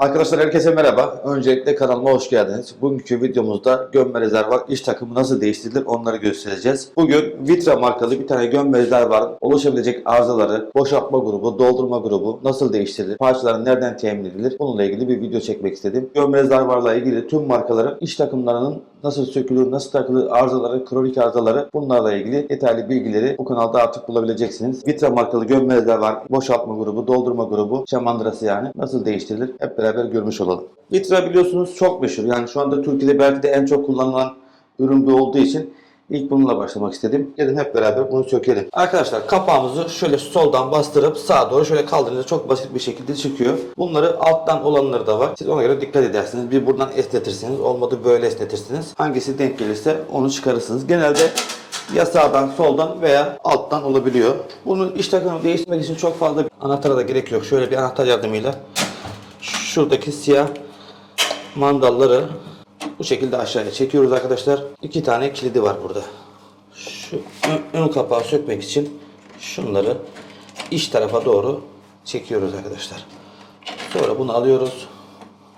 Arkadaşlar herkese merhaba. Öncelikle kanalıma hoş geldiniz. Bugünkü videomuzda gömme rezervuar iş takımı nasıl değiştirilir onları göstereceğiz. Bugün Vitra markalı bir tane gömme rezervuarın oluşabilecek arızaları, boşaltma grubu, doldurma grubu nasıl değiştirilir, parçaların nereden temin edilir bununla ilgili bir video çekmek istedim. Gömme rezervuarla ilgili tüm markaların iş takımlarının nasıl sökülür, nasıl takılır, arızaları, kronik arızaları bunlarla ilgili detaylı bilgileri bu kanalda artık bulabileceksiniz. Vitra markalı gömme rezervuar, boşaltma grubu, doldurma grubu, şamandırası yani nasıl değiştirilir hep beraber görmüş olalım. Vitra biliyorsunuz çok meşhur. Yani şu anda Türkiye'de belki de en çok kullanılan ürün bu olduğu için ilk bununla başlamak istedim. Gelin hep beraber bunu sökelim. Arkadaşlar kapağımızı şöyle soldan bastırıp sağa doğru şöyle kaldırınca çok basit bir şekilde çıkıyor. Bunları alttan olanları da var. Siz ona göre dikkat edersiniz. Bir buradan esnetirsiniz. Olmadı böyle esnetirsiniz. Hangisi denk gelirse onu çıkarırsınız. Genelde ya sağdan, soldan veya alttan olabiliyor. Bunun iş takımı değiştirmek için çok fazla bir anahtara da gerek yok. Şöyle bir anahtar yardımıyla şuradaki siyah mandalları bu şekilde aşağıya çekiyoruz arkadaşlar. İki tane kilidi var burada. Şu ön, kapağı sökmek için şunları iç tarafa doğru çekiyoruz arkadaşlar. Sonra bunu alıyoruz.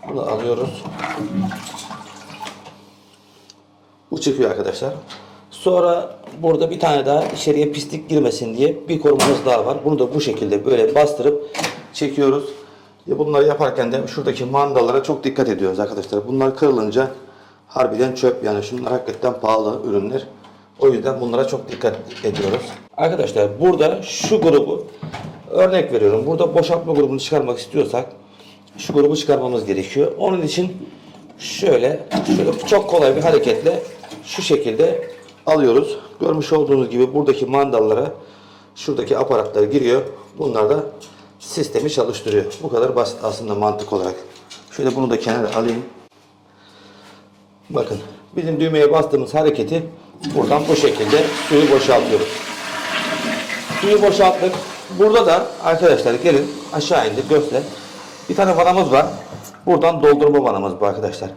Bunu alıyoruz. Bu çıkıyor arkadaşlar. Sonra burada bir tane daha içeriye pislik girmesin diye bir korumamız daha var. Bunu da bu şekilde böyle bastırıp çekiyoruz. Ya bunları yaparken de şuradaki mandalara çok dikkat ediyoruz arkadaşlar. Bunlar kırılınca harbiden çöp yani şunlar hakikaten pahalı ürünler. O yüzden bunlara çok dikkat ediyoruz. Arkadaşlar burada şu grubu örnek veriyorum. Burada boşaltma grubunu çıkarmak istiyorsak şu grubu çıkarmamız gerekiyor. Onun için şöyle şöyle çok kolay bir hareketle şu şekilde alıyoruz. Görmüş olduğunuz gibi buradaki mandallara şuradaki aparatlar giriyor. Bunlar da sistemi çalıştırıyor. Bu kadar basit aslında mantık olarak. Şöyle bunu da kenara alayım. Bakın bizim düğmeye bastığımız hareketi buradan bu şekilde suyu boşaltıyoruz. Suyu boşalttık. Burada da arkadaşlar gelin aşağı indir göster. Bir tane vanamız var. Buradan doldurma vanamız bu arkadaşlar.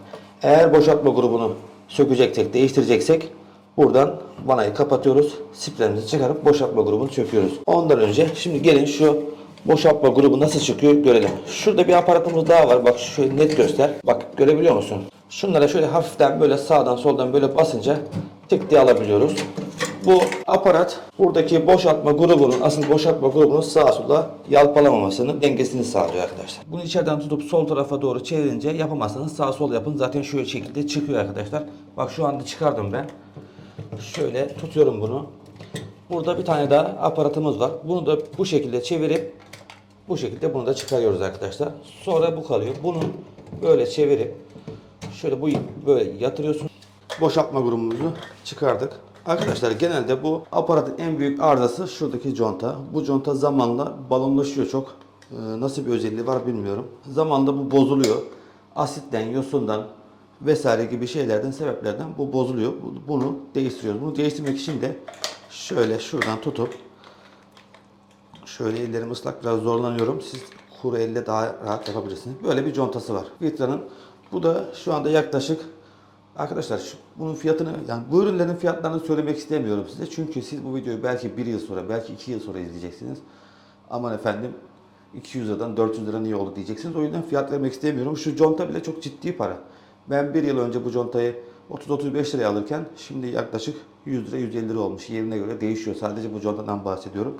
Eğer boşaltma grubunu sökeceksek, değiştireceksek buradan vanayı kapatıyoruz. Spreyimizi çıkarıp boşaltma grubunu söküyoruz. Ondan önce şimdi gelin şu boşaltma grubu nasıl çıkıyor görelim. Şurada bir aparatımız daha var. Bak şöyle net göster. Bak görebiliyor musun? Şunlara şöyle hafiften böyle sağdan soldan böyle basınca tık diye alabiliyoruz. Bu aparat buradaki boşaltma grubunun, asıl boşaltma grubunun sağa sola yalpalamamasını, dengesini sağlıyor arkadaşlar. Bunu içeriden tutup sol tarafa doğru çevirince yapamazsanız sağ sol yapın. Zaten şöyle şekilde çıkıyor arkadaşlar. Bak şu anda çıkardım ben. Şöyle tutuyorum bunu. Burada bir tane daha aparatımız var. Bunu da bu şekilde çevirip bu şekilde bunu da çıkarıyoruz arkadaşlar. Sonra bu kalıyor. Bunu böyle çevirip şöyle bu böyle yatırıyorsun. Boşaltma grubumuzu çıkardık. Arkadaşlar genelde bu aparatın en büyük arızası şuradaki conta. Bu conta zamanla balonlaşıyor çok. Ee, nasıl bir özelliği var bilmiyorum. Zamanla bu bozuluyor. Asitten, yosundan vesaire gibi şeylerden, sebeplerden bu bozuluyor. Bu- Bunu değiştiriyoruz. Bunu değiştirmek için de şöyle şuradan tutup Şöyle ellerim ıslak biraz zorlanıyorum. Siz kuru elle daha rahat yapabilirsiniz. Böyle bir contası var. Vitra'nın. Bu da şu anda yaklaşık Arkadaşlar şu, bunun fiyatını yani bu ürünlerin fiyatlarını söylemek istemiyorum size. Çünkü siz bu videoyu belki bir yıl sonra belki iki yıl sonra izleyeceksiniz. Aman efendim 200 liradan 400 lira niye oldu diyeceksiniz. O yüzden fiyat vermek istemiyorum. Şu conta bile çok ciddi para. Ben bir yıl önce bu contayı 30-35 liraya alırken şimdi yaklaşık 100 lira 150 lira olmuş. Yerine göre değişiyor. Sadece bu contadan bahsediyorum.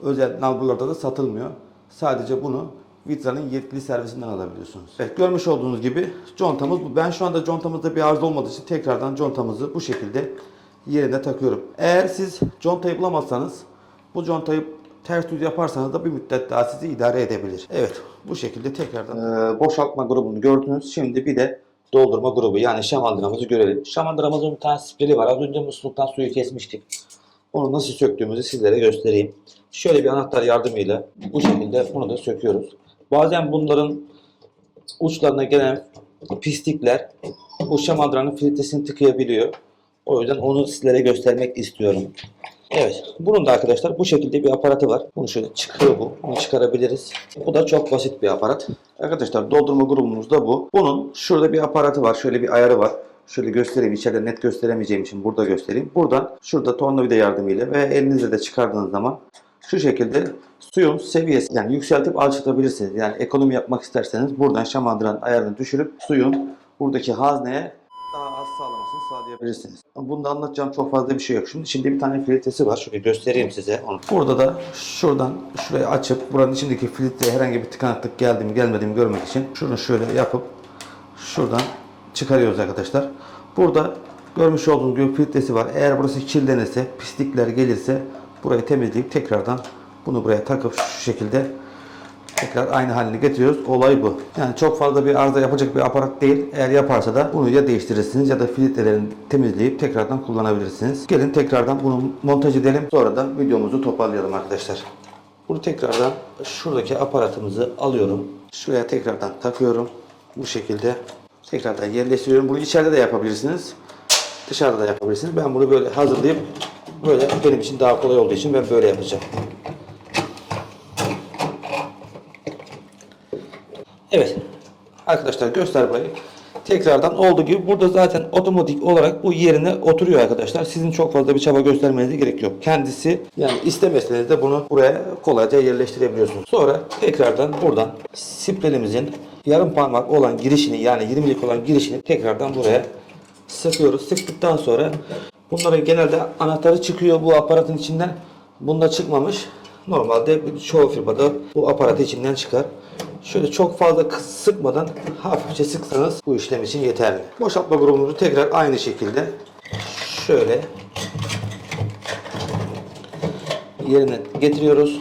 Özel nalburlarda da satılmıyor. Sadece bunu Vitra'nın yetkili servisinden alabiliyorsunuz. Evet görmüş olduğunuz gibi contamız bu. Ben şu anda contamızda bir arıza olmadığı için tekrardan contamızı bu şekilde yerine takıyorum. Eğer siz contayı bulamazsanız bu contayı ters düz yaparsanız da bir müddet daha sizi idare edebilir. Evet bu şekilde tekrardan Ee, boşaltma grubunu gördünüz. Şimdi bir de doldurma grubu yani şamandıramızı görelim. Şamandıramızın bir tane spreli var. Az önce musluktan suyu kesmiştik. Onu nasıl söktüğümüzü sizlere göstereyim. Şöyle bir anahtar yardımıyla bu şekilde bunu da söküyoruz. Bazen bunların uçlarına gelen pislikler bu şamandıranın filtresini tıkayabiliyor. O yüzden onu sizlere göstermek istiyorum. Evet. Bunun da arkadaşlar bu şekilde bir aparatı var. Bunu şöyle çıkıyor bu. Bunu çıkarabiliriz. Bu da çok basit bir aparat. Arkadaşlar doldurma grubumuz da bu. Bunun şurada bir aparatı var. Şöyle bir ayarı var. Şöyle göstereyim. İçeride net gösteremeyeceğim için burada göstereyim. Buradan şurada tornavida yardımıyla ve elinizle de çıkardığınız zaman Şu şekilde suyun seviyesi yani yükseltip alçaltabilirsiniz. Yani ekonomi yapmak isterseniz buradan şamandıran ayarını düşürüp suyun buradaki hazneye daha az sağlamasını sağlayabilirsiniz. Bunda anlatacağım çok fazla bir şey yok. Şimdi içinde bir tane filtresi var. Şöyle göstereyim size onu. Burada da şuradan şurayı açıp buranın içindeki filtreye herhangi bir tıkanıklık geldi mi gelmedi mi görmek için şunu şöyle yapıp şuradan çıkarıyoruz arkadaşlar. Burada görmüş olduğunuz gibi filtresi var. Eğer burası kirlenirse, pislikler gelirse burayı temizleyip tekrardan bunu buraya takıp şu şekilde tekrar aynı haline getiriyoruz. Olay bu. Yani çok fazla bir arıza yapacak bir aparat değil. Eğer yaparsa da bunu ya değiştirirsiniz ya da filtrelerini temizleyip tekrardan kullanabilirsiniz. Gelin tekrardan bunu montaj edelim. Sonra da videomuzu toparlayalım arkadaşlar. Bunu tekrardan şuradaki aparatımızı alıyorum. Şuraya tekrardan takıyorum. Bu şekilde tekrardan yerleştiriyorum. Bunu içeride de yapabilirsiniz. Dışarıda da yapabilirsiniz. Ben bunu böyle hazırlayıp böyle benim için daha kolay olduğu için ben böyle yapacağım. Evet. Arkadaşlar göster burayı. Tekrardan olduğu gibi burada zaten otomatik olarak bu yerine oturuyor arkadaşlar. Sizin çok fazla bir çaba göstermenize gerek yok. Kendisi yani istemeseniz de bunu buraya kolayca yerleştirebiliyorsunuz. Sonra tekrardan buradan sprelimizin yarım parmak olan girişini yani 20'lik olan girişini tekrardan buraya sıkıyoruz. Sıktıktan sonra bunların genelde anahtarı çıkıyor bu aparatın içinden. Bunda çıkmamış. Normalde çoğu firmada bu aparat içinden çıkar. Şöyle çok fazla sıkmadan hafifçe sıksanız bu işlem için yeterli. Boşaltma grubumuzu tekrar aynı şekilde şöyle yerine getiriyoruz.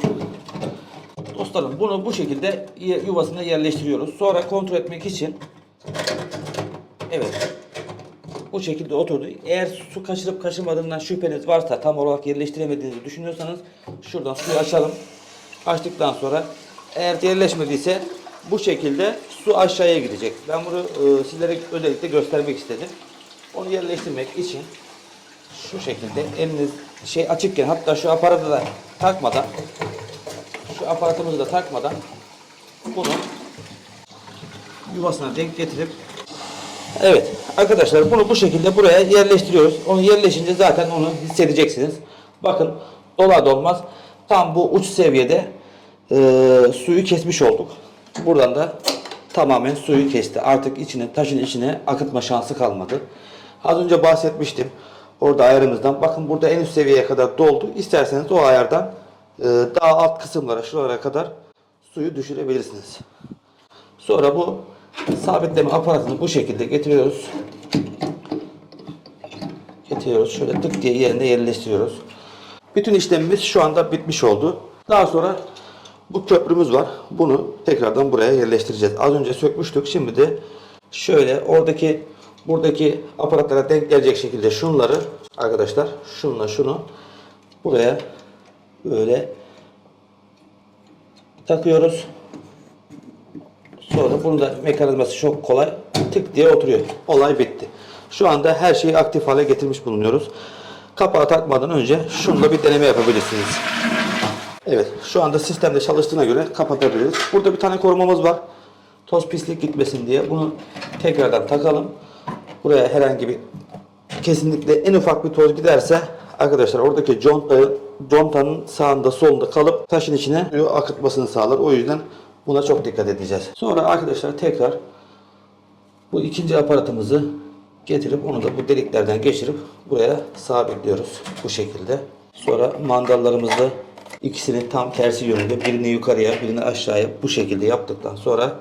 Dostlarım bunu bu şekilde yuvasına yerleştiriyoruz. Sonra kontrol etmek için evet bu şekilde oturdu. Eğer su kaçırıp kaçırmadığından şüpheniz varsa tam olarak yerleştiremediğinizi düşünüyorsanız şuradan suyu açalım. Açtıktan sonra eğer yerleşmediyse bu şekilde su aşağıya gidecek. Ben bunu e, sizlere özellikle göstermek istedim. Onu yerleştirmek için şu şekilde eliniz şey açıkken hatta şu aparatı da takmadan şu aparatımızı da takmadan bunu yuvasına denk getirip Evet arkadaşlar bunu bu şekilde buraya yerleştiriyoruz. Onu yerleşince zaten onu hissedeceksiniz. Bakın dolar dolmaz tam bu uç seviyede e, suyu kesmiş olduk. Buradan da tamamen suyu kesti. Artık içine taşın içine akıtma şansı kalmadı. Az önce bahsetmiştim. Orada ayarımızdan. Bakın burada en üst seviyeye kadar doldu. İsterseniz o ayardan e, daha alt kısımlara şuralara kadar suyu düşürebilirsiniz. Sonra bu sabitleme aparatını bu şekilde getiriyoruz. Getiriyoruz. Şöyle tık diye yerine yerleştiriyoruz. Bütün işlemimiz şu anda bitmiş oldu. Daha sonra bu köprümüz var. Bunu tekrardan buraya yerleştireceğiz. Az önce sökmüştük. Şimdi de şöyle oradaki buradaki aparatlara denk gelecek şekilde şunları arkadaşlar şunla şunu buraya böyle takıyoruz. Sonra bunu da mekanizması çok kolay. Tık diye oturuyor. Olay bitti. Şu anda her şeyi aktif hale getirmiş bulunuyoruz. Kapağı takmadan önce şunla bir deneme yapabilirsiniz. Evet şu anda sistemde çalıştığına göre kapatabiliriz. Burada bir tane korumamız var. Toz pislik gitmesin diye. Bunu tekrardan takalım. Buraya herhangi bir kesinlikle en ufak bir toz giderse arkadaşlar oradaki conta, contanın sağında solunda kalıp taşın içine akıtmasını sağlar. O yüzden buna çok dikkat edeceğiz. Sonra arkadaşlar tekrar bu ikinci aparatımızı getirip onu da bu deliklerden geçirip buraya sabitliyoruz. Bu şekilde. Sonra mandallarımızı ikisini tam tersi yönünde birini yukarıya birini aşağıya bu şekilde yaptıktan sonra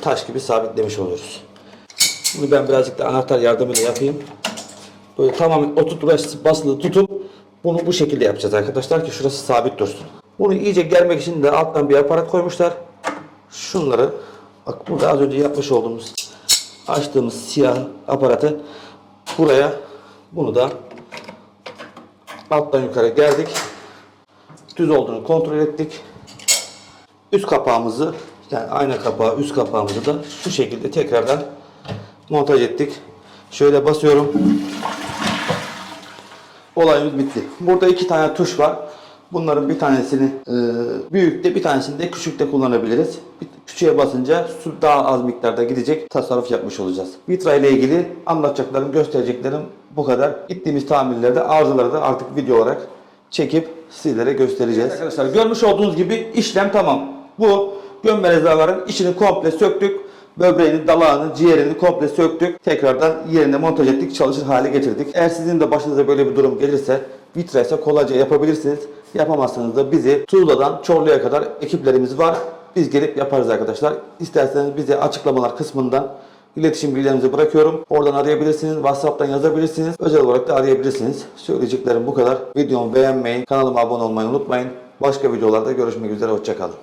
taş gibi sabitlemiş oluyoruz. Bunu ben birazcık da anahtar yardımıyla yapayım. Böyle tamamen oturtma basılı tutup bunu bu şekilde yapacağız arkadaşlar ki şurası sabit dursun. Bunu iyice germek için de alttan bir aparat koymuşlar. Şunları bak burada az önce yapmış olduğumuz açtığımız siyah aparatı buraya bunu da alttan yukarı geldik. Düz olduğunu kontrol ettik. Üst kapağımızı yani ayna kapağı üst kapağımızı da şu şekilde tekrardan montaj ettik. Şöyle basıyorum. Olayımız bitti. Burada iki tane tuş var. Bunların bir tanesini e, büyükte bir tanesini de küçükte kullanabiliriz. Küçüğe basınca su daha az miktarda gidecek. Tasarruf yapmış olacağız. Vitra ile ilgili anlatacaklarım, göstereceklerim bu kadar. Gittiğimiz tamirlerde arızaları da artık video olarak çekip sizlere göstereceğiz. Arkadaşlar görmüş olduğunuz gibi işlem tamam. Bu gömme rezervuarın içini komple söktük. Böbreğini, dalağını, ciğerini komple söktük. Tekrardan yerine montaj ettik, çalışır hale getirdik. Eğer sizin de başınıza böyle bir durum gelirse vitra ise kolayca yapabilirsiniz. Yapamazsanız da bizi Tuğla'dan Çorlu'ya kadar ekiplerimiz var. Biz gelip yaparız arkadaşlar. İsterseniz bize açıklamalar kısmından iletişim bilgilerinizi bırakıyorum. Oradan arayabilirsiniz, WhatsApp'tan yazabilirsiniz. Özel olarak da arayabilirsiniz. Söyleyeceklerim bu kadar. Videomu beğenmeyi, kanalıma abone olmayı unutmayın. Başka videolarda görüşmek üzere, hoşçakalın.